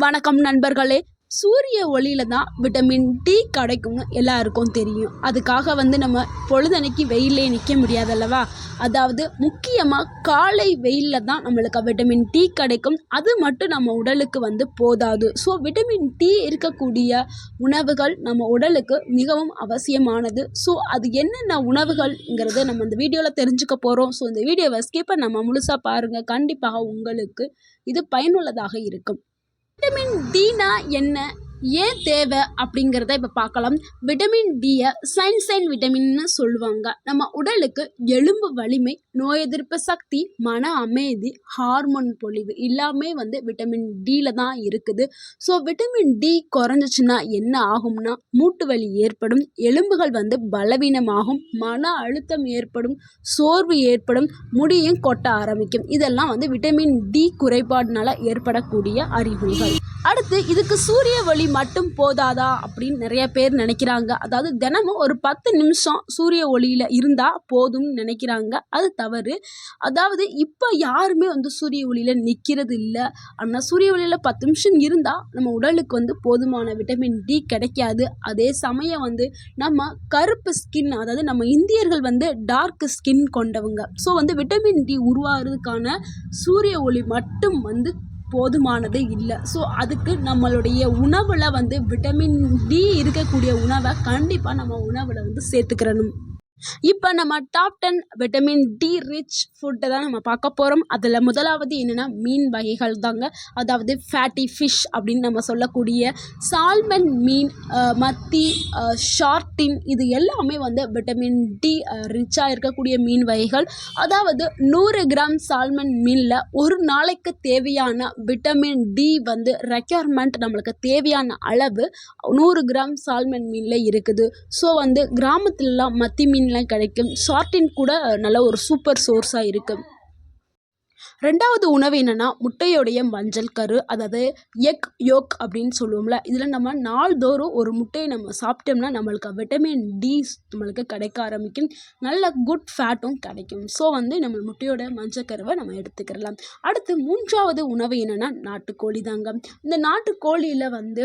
வணக்கம் நண்பர்களே. சூரிய ஒளியில தான் விட்டமின் டி கிடைக்கும்னு எல்லாருக்கும் தெரியும். அதுக்காக வந்து நம்ம பொழுதனைக்கு வெயிலே நிற்க முடியாதல்லவா அதாவது முக்கியமாக காலை வெயிலில் தான் நம்மளுக்கு விட்டமின் டி கிடைக்கும். அது மட்டும் நம்ம உடலுக்கு வந்து போதாது. ஸோ விட்டமின் டி இருக்கக்கூடிய உணவுகள் நம்ம உடலுக்கு மிகவும் அவசியமானது. ஸோ அது என்னென்ன உணவுகள்ங்கிறத நம்ம இந்த வீடியோவில் தெரிஞ்சுக்க போகிறோம் ஸோ இந்த வீடியோவை ஸ்கிப்பை நம்ம முழுசாக பாருங்கள் கண்டிப்பாக உங்களுக்கு இது பயனுள்ளதாக இருக்கும். விட்டமின் டினா என்ன? ஏன் தேவை அப்படிங்கிறத இப்போ பார்க்கலாம். விட்டமின் டியை சைன்சைன் விட்டமின்னு சொல்லுவாங்க. நம்ம உடலுக்கு எலும்பு வலிமை நோய் எதிர்ப்பு சக்தி மன அமைதி ஹார்மோன் பொழிவு எல்லாமே வந்து விட்டமின் டியில் தான் இருக்குது. ஸோ விட்டமின் டி குறைஞ்சிச்சுன்னா என்ன ஆகும்னா மூட்டு வலி ஏற்படும் எலும்புகள் வந்து பலவீனமாகும் மன அழுத்தம் ஏற்படும் சோர்வு ஏற்படும் முடியும் கொட்ட ஆரம்பிக்கும். இதெல்லாம் வந்து விட்டமின் டி குறைபாடுனால ஏற்படக்கூடிய அறிகுறிகள். அடுத்து இதுக்கு சூரிய ஒளி மட்டும் போதாதா அப்படின்னு நிறைய பேர் நினைக்கிறாங்க. அதாவது தினமும் ஒரு பத்து நிமிஷம் சூரிய ஒளியில் இருந்தால் போதும்னு நினைக்கிறாங்க. அது தவறு. அதாவது இப்போ யாருமே வந்து சூரிய ஒளியில் நிற்கிறது இல்லை. ஆனால் சூரிய ஒளியில் பத்து நிமிஷம் இருந்தால் நம்ம உடலுக்கு வந்து போதுமான விட்டமின் டி கிடைக்காது. அதே சமயம் வந்து நம்ம கருப்பு ஸ்கின் அதாவது நம்ம இந்தியர்கள் வந்து டார்க் ஸ்கின் கொண்டவங்க. ஸோ வந்து விட்டமின் டி உருவாகிறதுக்கான சூரிய ஒளி மட்டும் வந்து போதுமானது இல்லை. ஸோ அதுக்கு நம்மளுடைய உணவில் வந்து விட்டமின் டி இருக்கக்கூடிய உணவை கண்டிப்பாக நம்ம உணவில் வந்து சேர்த்துக்கிறணும். இப்போ நம்ம top ten vitamin D rich ஃபுட்டை தான் நம்ம பார்க்க போகிறோம் அதில் முதலாவது என்னென்னா மீன் வகைகள் தாங்க. அதாவது ஃபேட்டி ஃபிஷ் அப்படின்னு நம்ம சொல்லக்கூடிய சால்மன் மீன் மத்தி ஷார்டின் இது எல்லாமே வந்து விட்டமின் டி ரிச்சாக இருக்கக்கூடிய மீன் வகைகள். அதாவது நூறு கிராம் சால்மன் மீனில் ஒரு நாளைக்கு தேவையான விட்டமின் டி வந்து ரெக்யர்மெண்ட் நம்மளுக்கு தேவையான அளவு நூறு கிராம் சால்மன் மீனில் இருக்குது. ஸோ வந்து கிராமத்துலலாம் மத்தி மீன் மீன்லாம் கிடைக்கும். ஷார்ட்டின் கூட நல்ல ஒரு சூப்பர் சோர்ஸாக இருக்குது ரெண்டாவது உணவு என்னென்னா முட்டையுடைய மஞ்சள் கரு அதாவது எக் யோக் அப்படின்னு சொல்லுவோம்ல இதில் நம்ம நாள்தோறும் ஒரு முட்டையை நம்ம சாப்பிட்டோம்னா நம்மளுக்கு விட்டமின் டி நம்மளுக்கு கிடைக்க ஆரம்பிக்கும். நல்ல குட் ஃபேட்டும் கிடைக்கும். ஸோ வந்து நம்ம முட்டையோட மஞ்சள் கருவை நம்ம எடுத்துக்கிறலாம் அடுத்து மூன்றாவது உணவு என்னென்னா நாட்டுக்கோழி தாங்க. இந்த நாட்டுக்கோழியில் வந்து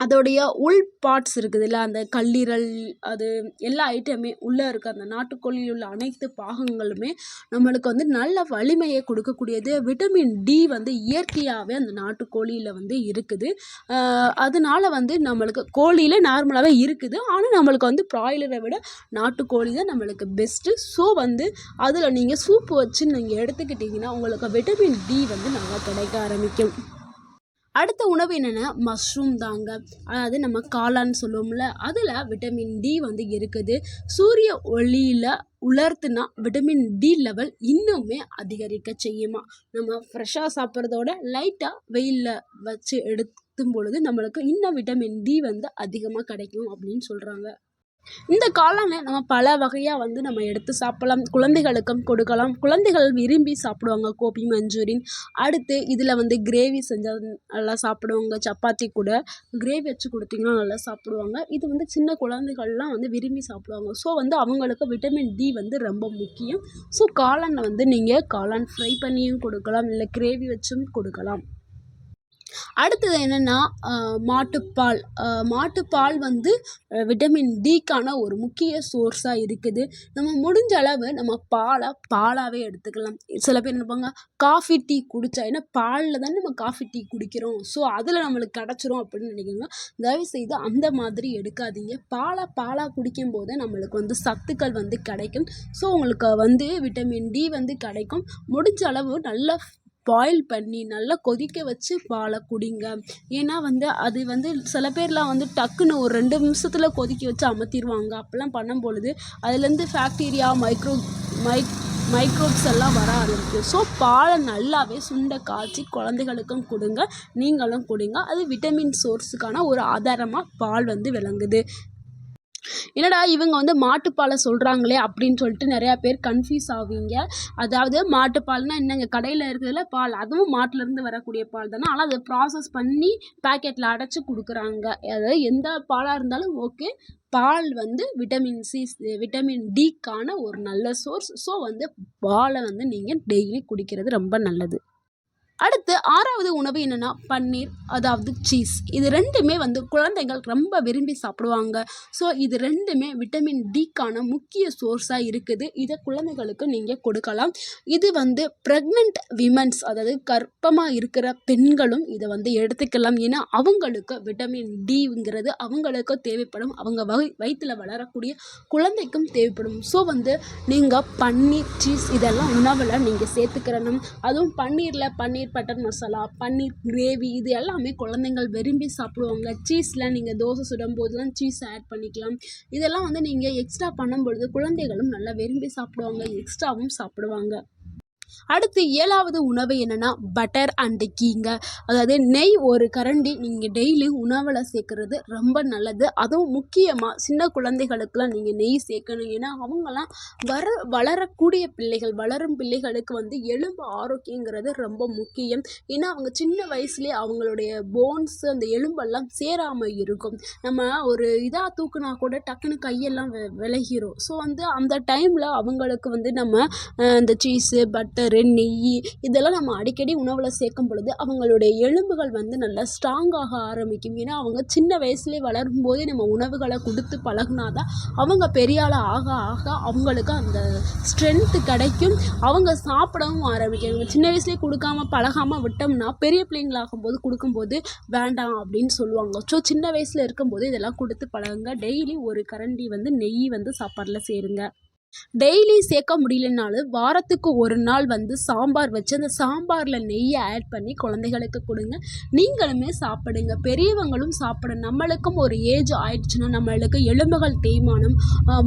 அதோடைய உள் பார்ட்ஸ் இருக்குதுல்ல அந்த கல்லீரல் அது எல்லா ஐட்டமே உள்ளே இருக்க அந்த நாட்டுக்கோழியில் உள்ள அனைத்து பாகங்களுமே நம்மளுக்கு வந்து நல்ல வலிமையை கொடுக்கக்கூடியது. விட்டமின் டி வந்து இயற்கையாகவே அந்த நாட்டுக்கோழியில் வந்து இருக்குது. அதனால வந்து நம்மளுக்கு கோழியில் நார்மலாகவே இருக்குது. ஆனால் நம்மளுக்கு வந்து ப்ராய்லரை விட நாட்டுக்கோழி தான் நம்மளுக்கு பெஸ்ட்டு ஸோ வந்து அதில் நீங்கள் சூப்பு வச்சு நீங்கள் எடுத்துக்கிட்டிங்கன்னா உங்களுக்கு விட்டமின் டி வந்து நல்லா கிடைக்க ஆரம்பிக்கும். அடுத்த உணவு என்னென்னா மஷ்ரூம் தாங்க. அதாவது நம்ம காளான் சொல்லுவோம்ல அதில் விட்டமின் டி வந்து இருக்குது. சூரிய ஒளியில் உலர்த்துனா விட்டமின் டி லெவல் இன்னுமே அதிகரிக்க செய்யுமா? நம்ம ஃப்ரெஷ்ஷாக சாப்பிட்றதோட லைட்டாக வெயிலில் வச்சு எடுத்தும் பொழுது நம்மளுக்கு இன்னும் விட்டமின் டி வந்து அதிகமாக கிடைக்கும் அப்படின்னு சொல்கிறாங்க இந்த காளானை நம்ம பல வகையாக வந்து நம்ம எடுத்து சாப்பிடலாம். குழந்தைகளுக்கும் கொடுக்கலாம். குழந்தைகள் விரும்பி சாப்பிடுவாங்க. கோபி மஞ்சூரியன். அடுத்து இதில் வந்து கிரேவி செஞ்சால் நல்லா சாப்பிடுவாங்க. சப்பாத்தி கூட கிரேவி வச்சு கொடுத்தீங்கன்னா நல்லா சாப்பிடுவாங்க. இது வந்து சின்ன குழந்தைகள்லாம் வந்து விரும்பி சாப்பிடுவாங்க. ஸோ வந்து அவங்களுக்கு விட்டமின் டி வந்து ரொம்ப முக்கியம். ஸோ காளானை வந்து நீங்கள் காளான் ஃப்ரை பண்ணியும் கொடுக்கலாம். இல்லை கிரேவி வச்சும் கொடுக்கலாம். அடுத்தது என்னென்னா மாட்டுப்பால். மாட்டுப்பால் வந்து விட்டமின் டிக்கான ஒரு முக்கிய சோர்ஸாக இருக்குது. நம்ம முடிஞ்ச அளவு நம்ம பாலை பாலாகவே எடுத்துக்கலாம். சில பேர் நினைப்பாங்க காஃபி டீ குடித்தா ஏன்னா பாலில் தானே நம்ம காஃபி டீ குடிக்கிறோம். ஸோ அதில் நம்மளுக்கு கிடச்சிரும் அப்படின்னு நினைக்கிறோங்க தயவு செய்து அந்த மாதிரி எடுக்காதீங்க. பாலை பாலாக குடிக்கும் போது நம்மளுக்கு வந்து சத்துக்கள் வந்து கிடைக்கும். ஸோ உங்களுக்கு வந்து விட்டமின் டி வந்து கிடைக்கும். முடிஞ்ச அளவு நல்லா பாயில் பண்ணி நல்லா கொதிக்க வச்சு பாலை குடிங்க. ஏன்னா வந்து அது வந்து சில பேர்லாம் வந்து டக்குன்னு ஒரு ரெண்டு நிமிஷத்தில் கொதிக்க வச்சு அமர்த்திடுவாங்க அப்போல்லாம் பண்ணும் பொழுது அதுலேருந்து ஃபேக்டீரியா மைக்ரோ மைக் மைக்ரோப்ஸ் எல்லாம் வர ஆரம்பிக்கும். ஸோ பாலை நல்லாவே சுண்ட காய்ச்சி குழந்தைகளுக்கும் கொடுங்க. நீங்களும் கொடுங்க. அது விட்டமின் சோர்ஸுக்கான ஒரு ஆதாரமாக பால் வந்து விளங்குது. என்னடா இவங்க வந்து மாட்டுப்பாலை சொல்கிறாங்களே அப்படின்னு சொல்லிட்டு நிறையா பேர் கன்ஃபியூஸ் ஆவீங்க. அதாவது மாட்டுப்பால்னால் என்னங்க கடையில் இருக்கிறதுல பால் அதுவும் மாட்டிலேருந்து வரக்கூடிய பால் தானே? ஆனால் அதை ப்ராசஸ் பண்ணி பேக்கெட்டில் அடைச்சி கொடுக்குறாங்க. அதாவது எந்த பாலாக இருந்தாலும் ஓகே பால் வந்து விட்டமின் சி விட்டமின் டிக்கான ஒரு நல்ல சோர்ஸ் ஸோ வந்து பாலை வந்து நீங்கள் டெய்லி குடிக்கிறது ரொம்ப நல்லது. அடுத்து ஆறாவது உணவு என்னென்னா பன்னீர் அதாவது சீஸ் இது ரெண்டுமே வந்து குழந்தைகள் ரொம்ப விரும்பி சாப்பிடுவாங்க. ஸோ இது ரெண்டுமே விட்டமின் டிக்கான முக்கிய சோர்ஸாக இருக்குது. இதை குழந்தைகளுக்கு நீங்கள் கொடுக்கலாம். இது வந்து ப்ரெக்னென்ட் விமன்ஸ் அதாவது கர்ப்பமாக இருக்கிற பெண்களும் இதை வந்து எடுத்துக்கலாம். ஏன்னா அவங்களுக்கு விட்டமின் டிங்கிறது அவங்களுக்கு தேவைப்படும். அவங்க வகை வயிற்றில் வளரக்கூடிய குழந்தைக்கும் தேவைப்படும். ஸோ வந்து நீங்கள் பன்னீர் சீஸ் இதெல்லாம் உணவில் நீங்கள் சேர்த்துக்கிறணும். அதுவும் பன்னீரில் பன்னீர் பட்டர் மசாலா பன்னீர் கிரேவி இது எல்லாமே குழந்தைங்கள் விரும்பி சாப்பிடுவாங்க. சீஸில் நீங்கள் தோசை சுடும்போதெல்லாம் சீஸ் ஆட் பண்ணிக்கலாம். இதெல்லாம் வந்து நீங்கள் எக்ஸ்ட்ரா பண்ணும்பொழுது குழந்தைகளும் நல்லா விரும்பி சாப்பிடுவாங்க எக்ஸ்ட்ராவும் சாப்பிடுவாங்க. அடுத்து ஏழாவது உணவு என்னென்னா பட்டர் அண்டு கீங்க. அதாவது நெய் ஒரு கரண்டி நீங்கள் டெய்லி உணவில் சேர்க்குறது ரொம்ப நல்லது. அதுவும் முக்கியமாக சின்ன குழந்தைகளுக்கெல்லாம் நீங்கள் நெய் சேர்க்கணும். ஏன்னா அவங்களாம் வர வளரக்கூடிய பிள்ளைகள் வளரும் பிள்ளைகளுக்கு வந்து எலும்பு ஆரோக்கியங்கிறது ரொம்ப முக்கியம். ஏன்னா அவங்க சின்ன வயசுலேயே அவங்களுடைய போன்ஸ் அந்த எலும்பெல்லாம் சேராமல் இருக்கும். நம்ம ஒரு இதாக தூக்குனா கூட டக்குன்னு கையெல்லாம் விலகிரும். ஸோ வந்து அந்த டைமில் அவங்களுக்கு வந்து நம்ம இந்த சீஸு பட்டர் நெய் இதெல்லாம் நம்ம அடிக்கடி உணவில் சேர்க்கும் பொழுது அவங்களுடைய எலும்புகள் வந்து நல்லா ஸ்ட்ராங்காக ஆரம்பிக்கும். ஏன்னா அவங்க சின்ன வயசுலேயே வளரும் போதே நம்ம உணவுகளை கொடுத்து பழகுனா தான் அவங்க பெரிய ஆள் ஆக ஆக அவங்களுக்கு அந்த ஸ்ட்ரென்த்து கிடைக்கும். அவங்க சாப்பிடவும் ஆரம்பிக்கும். சின்ன வயசுலேயே கொடுக்காம பழகாமல் விட்டோம்னா பெரிய பிள்ளைங்களாகும்போது கொடுக்கும்போது வேண்டாம் அப்படின்னு சொல்லுவாங்க. ஸோ சின்ன வயசில் இருக்கும்போது இதெல்லாம் கொடுத்து பழகுங்க. டெய்லி ஒரு கரண்டி வந்து நெய் வந்து சாப்பாடில் சேருங்க. டெய்லி சேர்க்க முடியலனாலும் வாரத்துக்கு ஒரு நாள் வந்து சாம்பார் வச்சு அந்த சாம்பாரில் நெய்யை ஆட் பண்ணி குழந்தைகளுக்கு கொடுங்க. நீங்களுமே சாப்பிடுங்க. பெரியவங்களும் சாப்பிட நம்மளுக்கும் ஒரு ஏஜ் ஆயிடுச்சுன்னா நம்மளுக்கு எலும்புகள் தேய்மானம்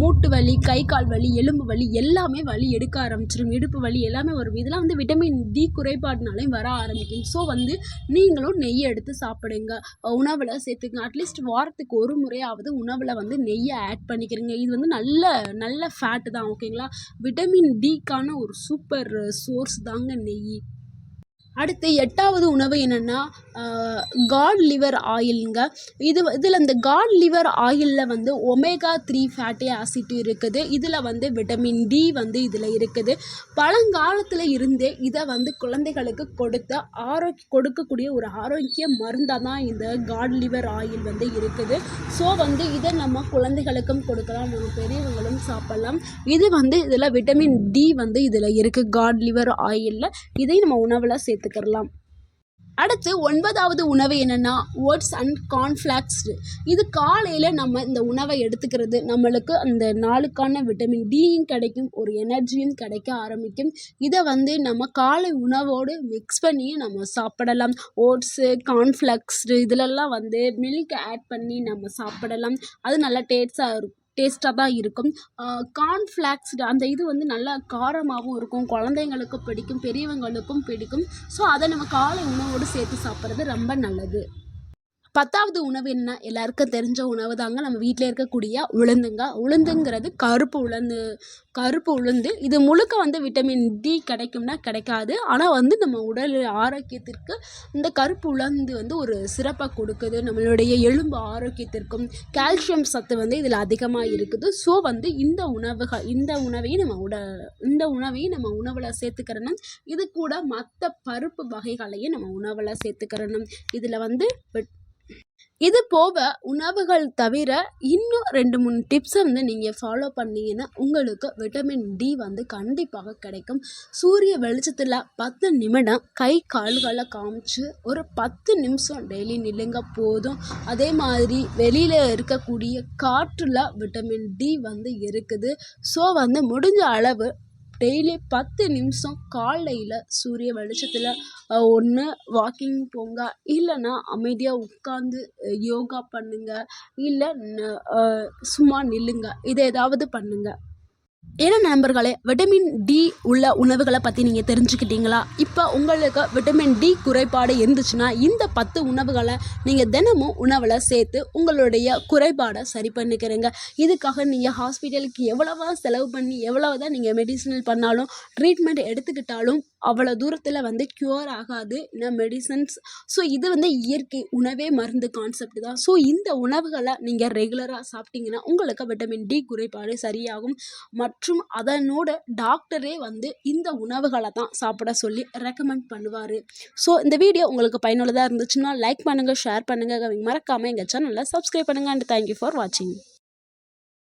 மூட்டு வலி கை கால் வலி எலும்பு வலி எல்லாமே வலி எடுக்க ஆரம்பிச்சிடும் இடுப்பு வலி எல்லாமே வரும் இதெல்லாம் வந்து விட்டமின் டி குறைபாடுனாலையும் வர ஆரம்பிக்கும். ஸோ வந்து நீங்களும் நெய் எடுத்து சாப்பிடுங்க. உணவில் சேர்த்துக்கங்க. அட்லீஸ்ட் வாரத்துக்கு ஒரு முறையாவது உணவில் வந்து நெய்யை ஆட் பண்ணிக்கிறீங்க. இது வந்து நல்ல நல்ல ஃபேட்டு தான் ஓகேங்களா விட்டமின் டிக்கான ஒரு சூப்பர் சோர்ஸ் தாங்க நெய். அடுத்து எட்டாவது உணவு என்னென்னா காட் லிவர் ஆயிலுங்க இது இதில் இந்த காட் லிவர் ஆயிலில் வந்து ஒமேகா த்ரீ ஃபேட்டி ஆசிட் இருக்குது. இதில் வந்து விட்டமின் டி வந்து இதில் இருக்குது. பழங்காலத்தில் இருந்தே இதை வந்து குழந்தைகளுக்கு கொடுத்த ஆரோக்கிய கொடுக்கக்கூடிய ஒரு ஆரோக்கிய மருந்தாக தான் இந்த காட் லிவர் ஆயில் வந்து இருக்குது. ஸோ வந்து இதை நம்ம குழந்தைகளுக்கும் கொடுக்கலாம். நம்ம பெரியவங்களும் சாப்பிட்லாம். இது வந்து இதில் விட்டமின் டி வந்து இதில் இருக்குது காட் லிவர் ஆயிலில் இதை நம்ம உணவில் சேர்த்துக்கிறலாம் அடுத்து ஒன்பதாவது உணவு என்னென்னா ஓட்ஸ் அண்ட் கார்ன்ஃப்ளாக்ஸ்டு இது காலையில் நம்ம இந்த உணவை எடுத்துக்கிறது. நம்மளுக்கு அந்த நாளுக்கான விட்டமின் டியும் கிடைக்கும் ஒரு எனர்ஜியும் கிடைக்க ஆரம்பிக்கும். இதை வந்து நம்ம காலை உணவோடு மிக்ஸ் பண்ணி நம்ம சாப்பிடலாம். ஓட்ஸு கார்ன்ஃப்ளாக்ஸ்டு இதிலெல்லாம் வந்து மில்க் ஆட் பண்ணி நம்ம சாப்பிடலாம். அது நல்லா டேஸ்ட்டாக இருக்கும். டேஸ்ட்டாக தான் இருக்கும் கார்ன்ஃப்ளாக்ஸ் அந்த இது வந்து நல்லா காரமாகவும் இருக்கும். குழந்தைங்களுக்கு பிடிக்கும் பெரியவங்களுக்கும் பிடிக்கும். ஸோ அதை நம்ம காலை உணவோடு சேர்த்து சாப்பிட்றது ரொம்ப நல்லது. பத்தாவது உணவு என்ன? எல்லாருக்கும் தெரிஞ்ச உணவு தாங்க. நம்ம வீட்டில் இருக்கக்கூடிய உளுந்துங்க. உளுந்துங்கிறது கருப்பு உளுந்து கருப்பு உளுந்து. இது முழுக்க வந்து விட்டமின் டி கிடைக்கும்னா கிடைக்காது. ஆனால் வந்து நம்ம உடல் ஆரோக்கியத்திற்கு இந்த கருப்பு உளுந்து வந்து ஒரு சிறப்பாக கொடுக்குது. நம்மளுடைய எலும்பு ஆரோக்கியத்திற்கும் கால்சியம் சத்து வந்து இதில் அதிகமாக இருக்குது. ஸோ வந்து இந்த உணவுகள் இந்த உணவையும் நம்ம உட இந்த உணவையும் நம்ம உணவில் சேர்த்துக்கிறணும். இது கூட மற்ற பருப்பு வகைகளையும் நம்ம உணவில் சேர்த்துக்கிறணும். இதில் வந்து இது போக உணவுகள் தவிர இன்னும் ரெண்டு மூணு டிப்ஸை வந்து நீங்கள் ஃபாலோ பண்ணீங்கன்னா உங்களுக்கு விட்டமின் டி வந்து கண்டிப்பாக கிடைக்கும். சூரிய வெளிச்சத்தில் பத்து நிமிடம் கை கால்களை காமிச்சு ஒரு பத்து நிமிஷம் டெய்லி நில்லுங்க போதும். அதே மாதிரி வெளியில் இருக்கக்கூடிய காற்றில் விட்டமின் டி வந்து இருக்குது. ஸோ வந்து முடிஞ்ச அளவு டெய்லி பத்து நிமிஷம் காலையில் சூரிய வெளிச்சத்தில் ஒன்று வாக்கிங் போங்க. இல்லைன்னா அமைதியாக உட்காந்து யோகா பண்ணுங்க. இல்லை சும்மா நில்லுங்க. இதை ஏதாவது பண்ணுங்கள் ஏன்னா நண்பர்களே விட்டமின் டி உள்ள உணவுகளை பற்றி நீங்கள் தெரிஞ்சுக்கிட்டீங்களா? இப்போ உங்களுக்கு விட்டமின் டி குறைபாடு இருந்துச்சுன்னா இந்த பத்து உணவுகளை நீங்கள் தினமும் உணவில் சேர்த்து உங்களுடைய குறைபாடை சரி பண்ணிக்கிறீங்க. இதுக்காக நீங்கள் ஹாஸ்பிட்டலுக்கு எவ்வளவா செலவு பண்ணி எவ்வளவு தான் நீங்கள் மெடிசனல் பண்ணாலும் ட்ரீட்மெண்ட் எடுத்துக்கிட்டாலும் அவ்வளோ தூரத்தில் வந்து க்யூர் ஆகாது. இந்த மெடிசன்ஸ் ஸோ இது வந்து இயற்கை உணவே மருந்து கான்செப்ட் தான். ஸோ இந்த உணவுகளை நீங்கள் ரெகுலராக சாப்பிட்டீங்கன்னா உங்களுக்கு விட்டமின் டி குறைபாடு சரியாகும். மற்றும் அதனோட டாக்டரே வந்து இந்த உணவுகளை தான் சாப்பிட சொல்லி ரெக்கமெண்ட் பண்ணுவார். ஸோ இந்த வீடியோ உங்களுக்கு பயனுள்ளதாக இருந்துச்சுன்னா லைக் பண்ணுங்கள் ஷேர் பண்ணுங்கள் மறக்காமல் எங்கள் சேனலில் சப்ஸ்கிரைப் பண்ணுங்கள் அண்ட் தேங்க்யூ ஃபார் வாட்சிங்